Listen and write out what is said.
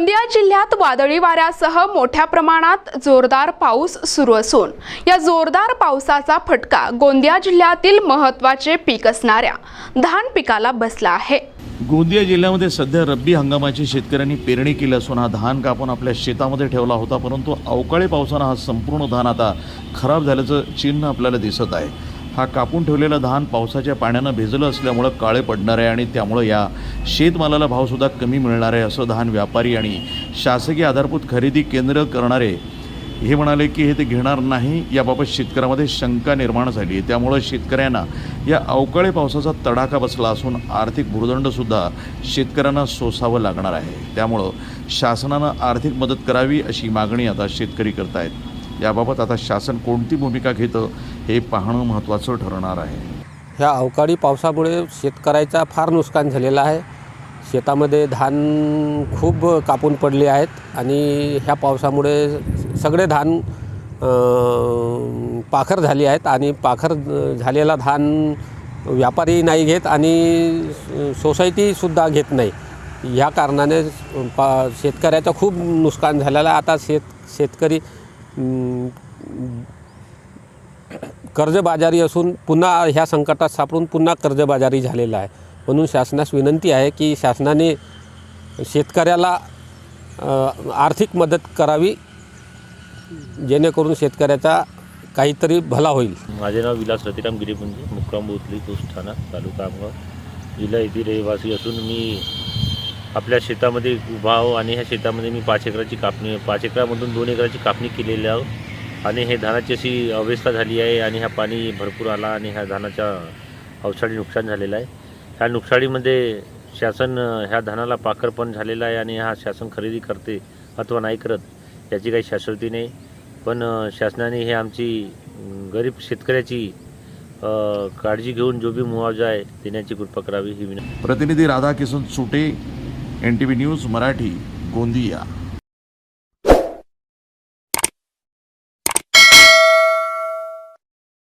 गोंदिया जिल्ह्यात वादळी वाऱ्यासह मोठ्या प्रमाणात जोरदार पाऊस सुरू असून या जोरदार पावसाचा फटका गोंदिया जिल्ह्यातील महत्त्वाचे पीक असणाऱ्या धान पिकाला बसला आहे. गोंदिया जिल्ह्यामध्ये सध्या रब्बी हंगामाची शेतकऱ्यांनी पेरणी केली असून हा धान कापून आपल्या शेतामध्ये ठेवला होता परंतु अवकाळी पावसानं हा संपूर्ण धान आता खराब झाल्याचं चिन्ह आपल्याला दिसत आहे. हा कापून ठेवलेलं धान पावसाच्या पाण्यानं भिजलं असल्यामुळं काळे पडणार आहे आणि त्यामुळं या शेतमालाला भावसुद्धा कमी मिळणार आहे असं धान व्यापारी आणि शासकीय आधारभूत खरेदी केंद्र करणारे हे म्हणाले की हे ते घेणार नाही. याबाबत शेतकऱ्यामध्ये शंका निर्माण झाली आहे. त्यामुळं शेतकऱ्यांना या अवकाळी पावसाचा तडाखा बसला असून आर्थिक भुर्दंडसुद्धा शेतकऱ्यांना सोसावं लागणार आहे. त्यामुळं शासनानं आर्थिक मदत करावी अशी मागणी आता शेतकरी करतायत. याबाबत आता शासन कोणती भूमिका घेतं हे पाहणं महत्त्वाचं ठरणार आहे. ह्या अवकाळी पावसामुळे शेतकऱ्याचा फार नुकसान झालेलं आहे. शेतामध्ये धान खूप कापून पडले आहेत आणि ह्या पावसामुळे सगळे धान पाखर झाली आहेत आणि पाखर झालेला धान व्यापारी नाही घेत आणि सोसायटीसुद्धा घेत नाही. ह्या कारणाने पा शेतकऱ्याचं खूप नुकसान झालेलं आहे. आता शेत शेतकरी कर्जबाजारी असून पुन्हा ह्या संकटात सापडून पुन्हा कर्जबाजारी झालेला आहे. म्हणून शासनास विनंती आहे की शासनाने शेतकऱ्याला आर्थिक मदत करावी जेणेकरून शेतकऱ्याचा काहीतरी भला होईल. माझे नाव विलास रतिराम गिरीपुंजी मुक्काम बोथली पोस्ट ठाणा तालुका आमगाव जिल्हा येथील रहिवासी असून मी आपल्या शेतामध्ये उभा आहो आणि ह्या शेतामध्ये मी पाच एकराची कापणी पाच एकरामधून दोन एकराची कापणी केलेली आहो. आणि हे धानाची अशी अवस्था झाली आहे आणि ह्या पाणी भरपूर आला आणि ह्या धानाच्या अवसाळी नुकसान झालेलं आहे. ह्या नुकसानीमध्ये शासन ह्या धानाला पाखर पण झालेला आहे आणि हा शासन खरेदी करते अथवा नाही करत याची काही शाश्वती नाही. पण शासनाने हे आमची गरीब शेतकऱ्याची काळजी घेऊन जो बी मुआवजा आहे देण्याची कृपा करावी ही विनंती. प्रतिनिधी Radhakishan Sute N T V news Marathi Gondia.